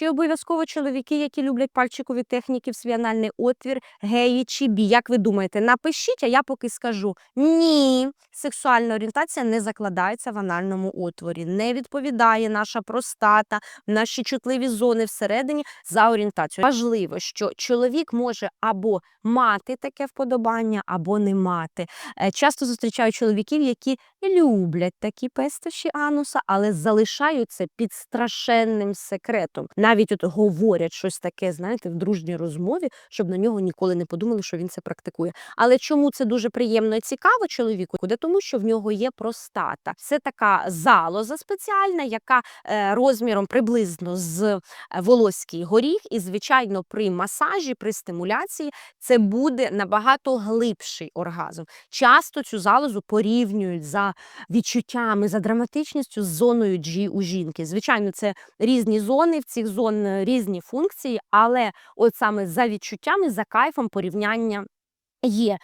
Чи обов'язково чоловіки, які люблять пальчикові техніки в свій анальний отвір, геї чи бі? Як ви думаєте? Напишіть, а я поки скажу ні. Сексуальна орієнтація не закладається в анальному отворі, не відповідає наша простата, наші чутливі зони всередині за орієнтацію. Важливо, що чоловік може або мати таке вподобання, або не мати. Е, Часто зустрічаю чоловіків, які люблять такі пестощі ануса, але залишають це під страшенним секретом. Навіть от говорять щось таке, знаєте, в дружній розмові, щоб на нього ніколи не подумали, що він це практикує. Але чому це дуже приємно і цікаво чоловіку? Де тому, що в нього є простата. Це така залоза спеціальна, яка е, розміром приблизно з е, волоський горіх, і звичайно, при масажі, при стимуляції це буде набагато глибший оргазм. Часто цю залозу порівнюють за відчуттями, за драматичністю з зоною G у жінки. Звичайно, це різні зони, в цих зон е, різні функції, але от саме за відчуттями, за кайфом порівняння. Є